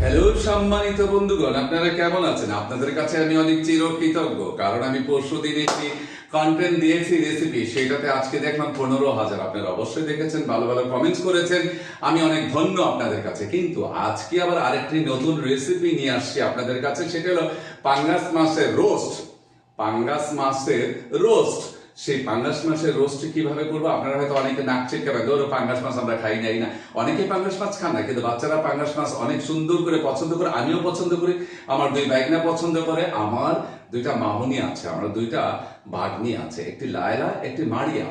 Hello সম্মানিত বন্ধুগণ, আপনারা কেমন আছেন? আপনাদের কাছে আমি অনেক চিরকৃতজ্ঞ, কারণ আমি পরশু দিন একটি কন্টেন্ট দিয়েছি রেসিপি সেটাতে আজকে দেখলাম পনেরো হাজার। আপনারা অবশ্যই দেখেছেন, ভালো ভালো কমেন্টস করেছেন। আমি অনেক ধন্য আপনাদের কাছে। কিন্তু আজকে আবার আরেকটি নতুন রেসিপি নিয়ে আসছি আপনাদের কাছে, সেটা হলো পাঙ্গাস মাছের রোস্ট পাঙ্গাস মাছের রোস্ট সেই পাঙ্গাস মাছের রোস্ট কীভাবে করব? আপনারা হয়তো অনেকে নাক চেকাবে ধরো পাঙ্গাস মাছ আমরা খাই নাই না। অনেকে পাঙ্গাস মাছ খান না, কিন্তু বাচ্চারা পাঙ্গাস মাছ অনেক সুন্দর করে পছন্দ করে, আমিও পছন্দ করি। আমার দুই বাইকনা পছন্দ করে, আমার দুইটা মামুনি আছে, আমার দুইটা বাগনি আছে, একটি লায়লা, একটি মারিয়া।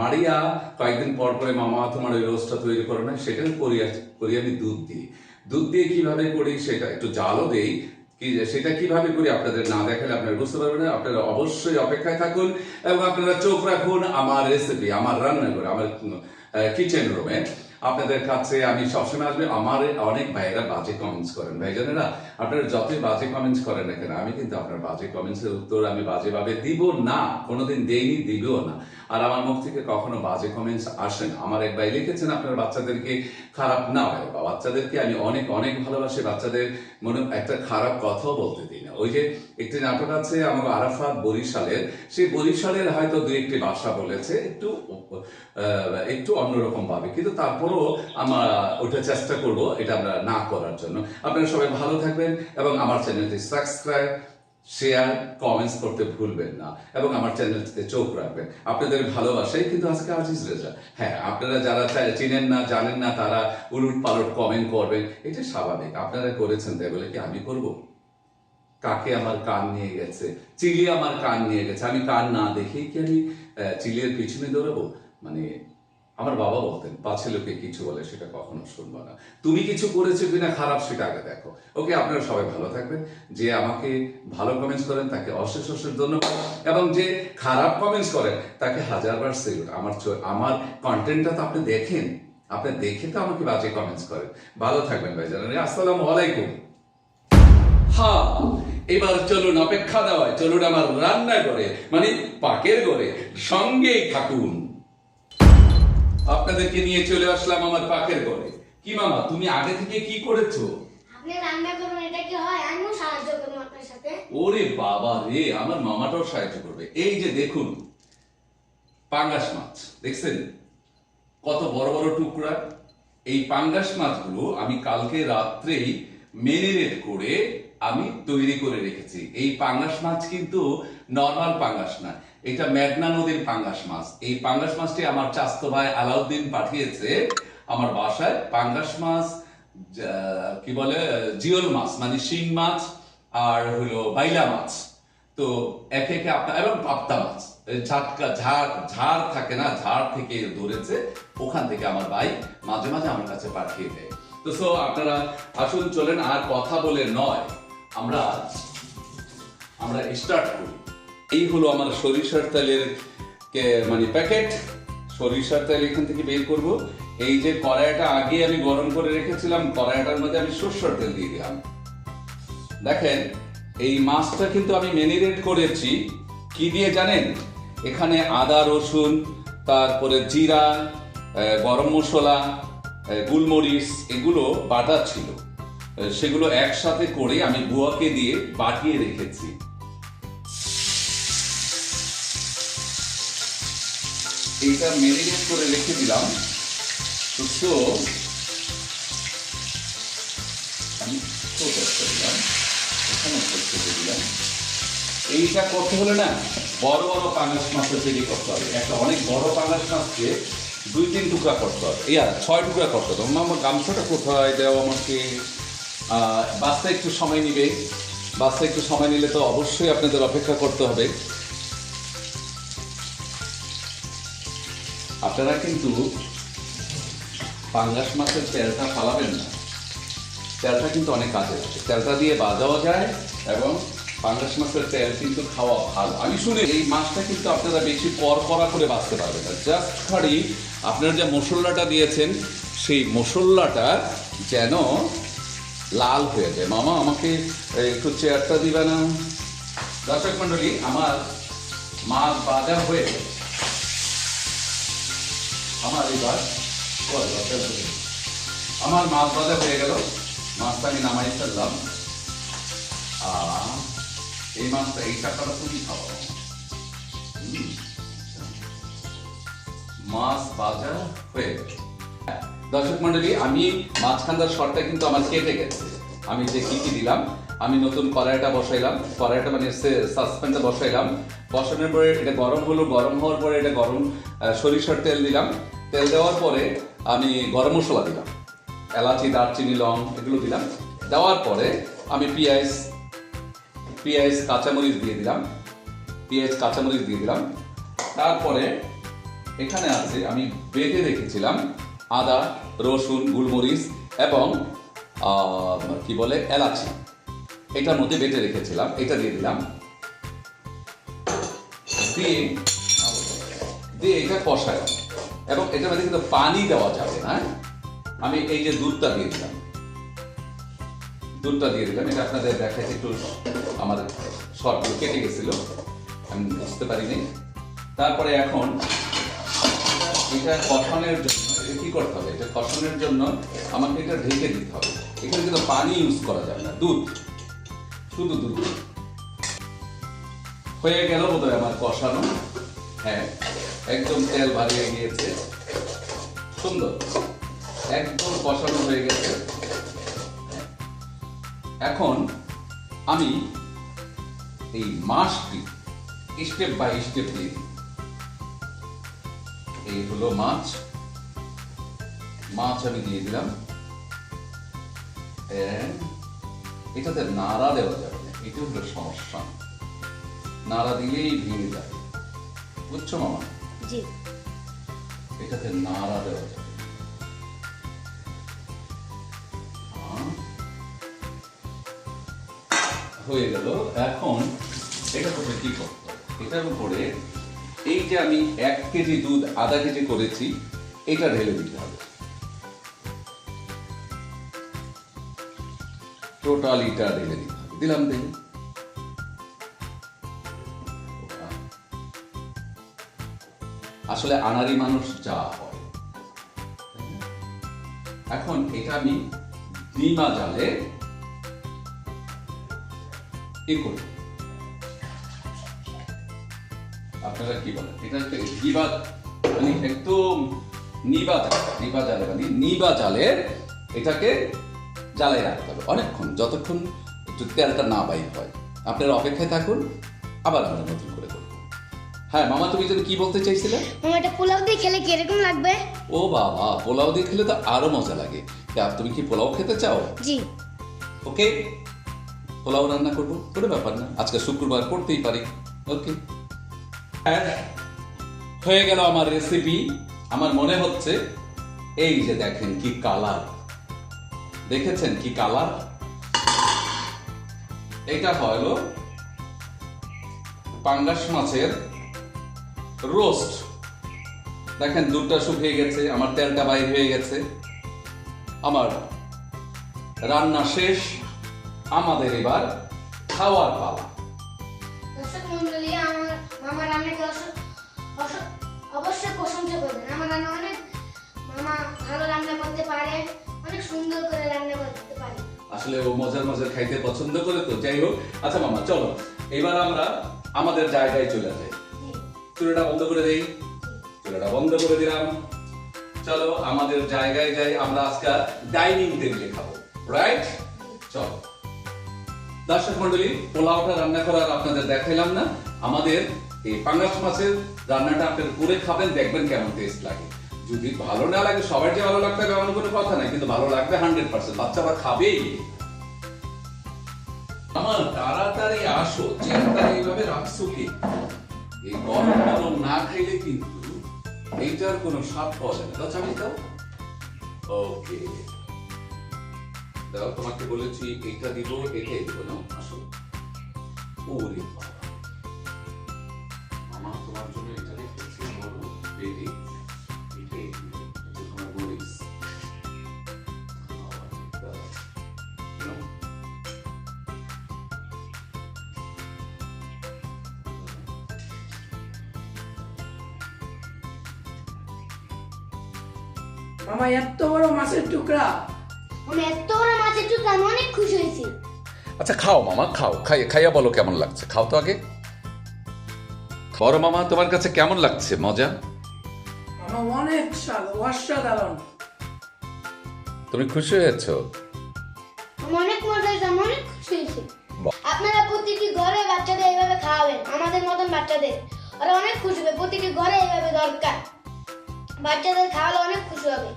মারিয়া কয়েকদিন পর পরে মামা তোমার ওই রোস্টটা তৈরি করে না সেটা করি করি আমি দুধ দিই। দুধ দিয়ে কীভাবে করি সেটা একটু জালও দেই কি, সেটা কীভাবে করি আপনাদের না দেখালে আপনারা বুঝতে পারবেন না। আপনারা অবশ্যই অপেক্ষায় থাকুন এবং আপনারা চোখ রাখুন আমার রেসিপি আমার রান্নাঘরে, আমার কিচেন রুমে আপনাদের কাছে আমি সবসময় আসবে, আমার অনেক ভাইয়েরা বাজে কমেন্টস করেন। ভাইজানেরা, আপনারা যতই বাজে কমেন্টস করেন না কেন, আমি কিন্তু আপনার বাজে কমেন্টসের উত্তর আমি বাজেভাবে দিব না, কোনোদিন দেইনি, দিবেও না। আর আমার মুখ থেকে কখনো বাজে কমেন্টস আসে না। আমার এক ভাই লিখেছেন, আপনার বাচ্চাদেরকে খারাপ না হয় বা বাচ্চাদেরকে আমি অনেক অনেক ভালোবাসি, বাচ্চাদের মনে একটা খারাপ কথাও বলতে দিই না। ওই যে একটি নাটক আছে আমার আরাফাত বরিশালের। সেই বরিশালের হয়তো দুই একটি ভাষা বলেছে, একটু একটু অন্যরকম ভাবে। কিন্তু তারপরও আমার ওটা চেষ্টা করব, এটা আমরা না করার জন্য। আপনারা সবাই ভালো থাকবেন এবং আমার চ্যানেলটি সাবস্ক্রাইব শেয়ার কমেন্টস করতে ভুলবেন না এবং আমার চ্যানেলটিতে চোখ রাখবেন। আপনাদের ভালোবাসাই কিন্তু আজকে আজিজ রেজা। হ্যাঁ আপনারা যারা চিনেন না, জানেন না, তারা উলুট পালট কমেন্ট করবেন, এটা স্বাভাবিক। আপনারা করেছেন, তাই বলে কি আমি করব? কাকে আমার কান নিয়ে গেছে? চিলি আমার কান নিয়ে গেছে। আমি কান না দেখেই কি আমি চিলের পিছনে দৌড়াবো? মানে আমার বাবা বলতেন পাছে লোকে কিছু বলে সেটা কখনো শুনব না। তুমি কিছু করেছ কিনা খারাপ সেটা আগে দেখো। ওকে, আপনারা সবাই ভালো থাকবেন। যে আমাকে ভালো কমেন্টস করেন, তাকে অশেষ অশেষ ধন্যবাদ। এবং যে খারাপ কমেন্টস করেন, তাকে হাজারবার সেলুট আমার আমার কন্টেন্টটা তো আপনি দেখেন। আপনি দেখে তো আমাকে বাজে কমেন্টস করেন। ভালো থাকবেন ভাই জানেন আসসালামু আলাইকুম। হ্যাঁ এবার চলুন অপেক্ষা দেওয়ায়। চলুন আমার রান্না করে মানে পাকের ঘরে, সঙ্গেই থাকুন। আপনাদেরকে নিয়ে চলে আসলাম আমার পাকের ঘরে। কি মামা তুমি আগে থেকে কি করেছ? আপনি রান্না করুন এটা কি হয়? আমিও সাহায্য করব আপনার সাথে। ওরে বাবা রে আমার মামাটাও সাহায্য করবে। এই যে দেখুন পাঙ্গাস মাছ দেখছেন? কত বড় বড় টুকরা। এই পাঙ্গাস মাছগুলো আমি কালকে রাত্রেই মেরিনেট করে আমি তৈরি করে রেখেছি। এই পাঙ্গাস মাছ কিন্তু নর্মাল পাঙ্গাস না এটা মেঘনা নদীর পাঙ্গাস মাছ। এই পাঙ্গাস মাছটি আমার চাস্তো ভাই আলাউদ্দিন পাঠিয়েছে আমার বাসায়। পাঙ্গাস মাছ কি বলে, জিওল মাছ মানে শিং মাছ আর হলো বাইলা মাছ। তো একে একে আপনার এবং পাপ্তা মাছ। ঝাটকা, ঝাড় ঝাড় থাকে না, ঝাড় থেকে ধরেছে, ওখান থেকে আমার ভাই মাঝে মাঝে আমার কাছে পাঠিয়ে দেয়। তো সো, আপনারা আসুন, চলেন, আর কথা বলে নয়, আমরা আমরা স্টার্ট করি। এই হলো আমার সরিষার তেলের মানে প্যাকেট। সরিষার তেল এখান থেকে বের করব। এই যে কড়াইটা আগে আমি গরম করে রেখেছিলাম, কড়াইটার মধ্যে আমি সরষের তেল দিয়ে দিলাম। দেখেন, এই মাছটা কিন্তু আমি মেরিনেট করেছি। কি দিয়ে জানেন? এখানে আদা, রসুন, তারপরে জিরা গরম মশলা গুলমরিচ, এগুলো বাটা ছিল। সেগুলো একসাথে করে আমি বুয়াকে দিয়ে বাটিয়ে রেখেছি। এইটা মেরিনেট করে রেখে দিলাম। তো আমি দিলাম, এখানে দিলাম। এইটা করতে হলে না, বড় বড় পাঙ্গাস মাছের তৈরি করতে হবে। একটা অনেক বড় পাঙ্গাস মাছকে দুই তিন টুকরা করতে হবে। ইয়া ছয় টুকরা করতে হবে। আমার গামছাটা কোথায় দেওয়া আমাকে? বাঁচতে একটু সময় নিবে। বাঁচতে একটু সময় নিলে তো অবশ্যই আপনাদের অপেক্ষা করতে হবে। আপনারা কিন্তু পাঙ্গাস মাছের তেলটা ফালাবেন না। তেলটা কিন্তু অনেক কাজে তেলটা দিয়ে বাজাও যায় এবং পাঙ্গাস মাছের তেল কিন্তু খাওয়া ভালো। আমি শুনি এই মাছটা কিন্তু আপনারা বেশি পর করা বাঁচতে পারবেন না। জাস্ট খালি আপনারা যে মশলাটা দিয়েছেন, সেই মশলাটা যেন লাল হয়ে যায়। মামা, আমাকে একটু চেয়ারটা দিবে না? দর্শক মন্ডলী আমার মাছ বাজার হয়ে গেছে। আমার এবার আমার মাছ ভাজা হয়ে গেল মাছটা আমি নামাই ফেললাম। এই মাছটা এই চাকাটা তুমি খাওয়া। মাছ ভাজা হয়ে হ্যাঁ, দর্শক মন্ডলী আমি মাছখান্দার শর্টটা কিন্তু আমার কেটে গেছে। আমি যে কি কি দিলাম আমি নতুন কড়াইটা বসাইলাম। কড়াইটা মানে সাসপেন্সে বসাইলাম। বসানোর পরে এটা গরম হলো গরম হওয়ার পরে এটা গরম সরিষার তেল দিলাম। তেল দেওয়ার পরে আমি গরম মশলা দিলাম। এলাচি, দারচিনি, লং এগুলো দিলাম। দেওয়ার পরে আমি পেঁয়াজ পেঁয়াজ, কাঁচামরিচ দিয়ে দিলাম। পেঁয়াজ, কাঁচামরিচ দিয়ে দিলাম। তারপরে এখানে আছে আমি বেটে রেখেছিলাম আদা, রসুন, গোলমরিচ এবং কি বলে, এলাচি। এটার মধ্যে বেটে রেখেছিলাম। এটা দিয়ে দিলাম। দিয়ে দিয়ে এটা কষালাম। এবং এটার মধ্যে কিন্তু পানি দেওয়া যাবে না আমি এই যে দুধটা দিয়ে দিলাম। দুধটা দিয়ে দিলাম, এটা আপনাদের দেখাইতে একটু আমার শর্টগুলো কেটে গেছিল, আমি বুঝতে পারিনি। তারপরে এখন এটা কষানোর জন্য কি করতে হবে? এটা কষানোর জন্য আমাকে এটা ঢেকে দিতে হবে। এখানে কিন্তু পানি ইউজ করা যাবে না, দুধ। শুধু দুধ। হয়ে গেল বোধহয় আমার কষানো। হ্যাঁ। একদম তেল বাড়িয়ে গিয়েছে। সুন্দর। একদম কষানো হয়ে গেছে। এখন আমি এই মাছটি স্টেপ বাই স্টেপ দিয়ে দিই। এই হলো মাছ। মাছ আমি দিয়ে দিলাম। এটাতে নাড়া দেওয়া যাবে না। এটা হলো সমস্যা। নাড়া দিলেই ভেঙে যাবে। বুঝছ মামা? জি। এটাতে নাড়া দেওয়া যাবে। হয়ে গেল। এখন এটা করবে কি করতে এটার উপরে এই যে আমি এক কেজি দুধ, আধা কেজি করেছি, এটা ঢেলে দিতে হবে। টোটাল এটা ঢেলে দিতে হবে। দিলাম দেখি আসলে আনারি মানুষ যা হয়। এখন এটা আমি ডিমা জালে ই করি। আপনারা কি বলেন? এটা হচ্ছে নিবা মানে একদম নিবা জালে নিবা জালে মানে নিবা জালে এটাকে জ্বালাই রাখতে হবে অনেকক্ষণ, যতক্ষণ একটু তেলটা না বাইর হয়। আপনারা অপেক্ষায় থাকুন, আবার আমরা নতুন হ্যাঁ মামা তুমি যেন কি বলতে চাইছিলে? মামা এটা পোলাও দিয়ে খেলে কীরকম লাগবে? ও বাবা পোলাও দিয়ে খেলে তো আরও মজা লাগে। তুমি কি পোলাও খেতে চাও? জি। ওকে পোলাও রান্না করব কোনো ব্যাপার না। আজকে শুক্রবার করতেই পারি। ওকে। হ্যাঁ হয়ে গেল আমার রেসিপি আমার মনে হচ্ছে এই যে দেখেন কি কালার দেখেছেন কি কালার এটা হলো পাঙ্গাস মাছের রোস্ট। দেখেন দুধটা শুকিয়ে গেছে আমার তেলটা বাইর হয়ে গেছে। আমার রান্না শেষ আমাদের এবার খাওয়ার পালা। দর্শক মন্ডলী আমার মামা রান্নাকে অস- অস- অবশ্যই প্রশংসা করবেন। আমার রান্না অনেক মামা ভালো রান্না করতে পারে অনেক সুন্দর করে রান্না করতে পারে। আসলে ও মজার মজার খাইতে পছন্দ করে তো যাই হোক। আচ্ছা মামা চলো। এবার আমরা আমাদের জায়গায় চলে যাই। চুলাটা বন্ধ করে দেই। চুলাটা বন্ধ করে দিলাম। চলো, আমাদের জায়গায় যাই। আমরা আজকে ডাইনিং টেবিলে খাব। রাইট চলো। দর্শক মন্ডলী পোলাওটা রান্না করার আপনাদের দেখাইলাম না। আমাদের এই পাঙ্গাস মাছের রান্নাটা আপনার করে খাবেন, দেখবেন কেমন টেস্ট লাগে। যদি ভালো না লাগে, সবার যে ভালো লাগতে হবে এমন কোনো কথা নাই, কিন্তু ভালো লাগবে হান্ড্রেড পার্সেন্ট বাচ্চারা খাবেই। আমার তাড়াতাড়ি আসো চেয়ারটা এইভাবে রাখছো কি? এই গরম গরম না খাইলে কিন্তু এইটার কোনো স্বাদ পাওয়া না। দাও চাবি দাও। ওকে দাও, তোমাকে বলেছি এইটা দিব এটাই দিব না আসো। ওরে বাবা। মামা, তোমার জন্য এটা রেখেছি বড় বেটি মামা এত বড় মাছের টুকরা। আমি এত বড় মাছের টুকরা আমি অনেক আচ্ছা খাও মামা খাও। খাই খাইয়া বলো কেমন লাগছে। খাও তো আগে। বড় মামা তোমার কাছে কেমন লাগছে? মজা? আমার অনেক স্বাদ অসাধারণ। তুমি খুশি হয়েছো? আমার অনেক মজা হয়েছে আমি অনেক খুশি হয়েছি। আপনারা প্রতিটি ঘরে বাচ্চাদের এইভাবে খাওয়াবেন আমাদের মতন বাচ্চাদের। ওরা অনেক খুশি হবে প্রতিটি ঘরে এইভাবে দরকার। বাচ্চাদের খাওয়ালে অনেক খুশি হবে।